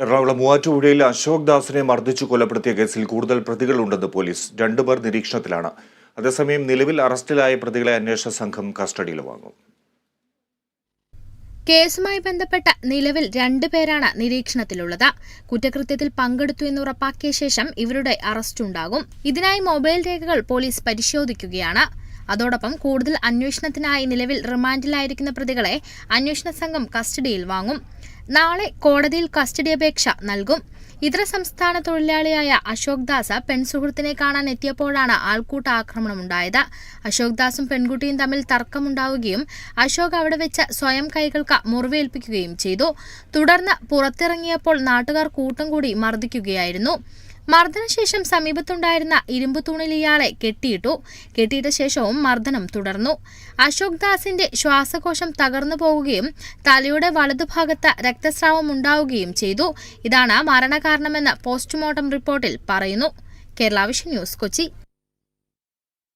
എറണാകുളം മൂവാറ്റുപുഴയിൽ അശോക് ദാസിനെ മർദ്ദിച്ചു കൊലപ്പെടുത്തിയ കേസിൽ കൂടുതൽ പ്രതികളുണ്ടെന്ന് പോലീസ്. രണ്ടുപേർ നിരീക്ഷണത്തിലാണ്. അതേസമയം നിലവിൽ അറസ്റ്റിലായ പ്രതികളെ അന്വേഷണ സംഘം കസ്റ്റഡിയിൽ വാങ്ങും. കേസുമായി ബന്ധപ്പെട്ട നിലവിൽ രണ്ടുപേരാണ് നിരീക്ഷണത്തിലുള്ളത്. കുറ്റകൃത്യത്തിൽ പങ്കെടുത്തു എന്ന് ഉറപ്പാക്കിയ ശേഷം ഇവരുടെ അറസ്റ്റ് ഉണ്ടാകും. ഇതിനായി മൊബൈൽ രേഖകൾ പോലീസ് പരിശോധിക്കുകയാണ്. അതോടൊപ്പം കൂടുതൽ അന്വേഷണത്തിനായി നിലവിൽ റിമാൻഡിലായിരിക്കുന്ന പ്രതികളെ അന്വേഷണ സംഘം കസ്റ്റഡിയിൽ വാങ്ങും. നാളെ കോടതിയിൽ കസ്റ്റഡി അപേക്ഷ നൽകും. ഇതര സംസ്ഥാന തൊഴിലാളിയായ അശോക് ദാസ് പെൺസുഹൃത്തിനെ കാണാൻ എത്തിയപ്പോഴാണ് ആൾക്കൂട്ട ആക്രമണമുണ്ടായത്. അശോക് ദാസും പെൺകുട്ടിയും തമ്മിൽ തർക്കമുണ്ടാവുകയും അശോക് അവിടെ വെച്ച് സ്വയം കൈകൾക്ക് മുറിവേൽപ്പിക്കുകയും ചെയ്തു. തുടർന്ന് പുറത്തിറങ്ങിയപ്പോൾ നാട്ടുകാർ കൂട്ടം കൂടി മർദ്ദിക്കുകയായിരുന്നു. മർദ്ദനശേഷം സമീപത്തുണ്ടായിരുന്ന ഇരുമ്പു തൂണിൽ ഇയാളെ കെട്ടിയിട്ടു. കെട്ടിയിട്ട ശേഷവും മർദ്ദനം തുടർന്നു. അശോക് ദാസിന്റെ ശ്വാസകോശം തകർന്നു പോകുകയും തലയുടെ വലതുഭാഗത്ത് രക്തസ്രാവം ഉണ്ടാവുകയും ചെയ്തു. ഇതാണ് മരണകാരണമെന്ന് പോസ്റ്റ്മോർട്ടം റിപ്പോർട്ടിൽ പറയുന്നു. Kerala vision news Kochi.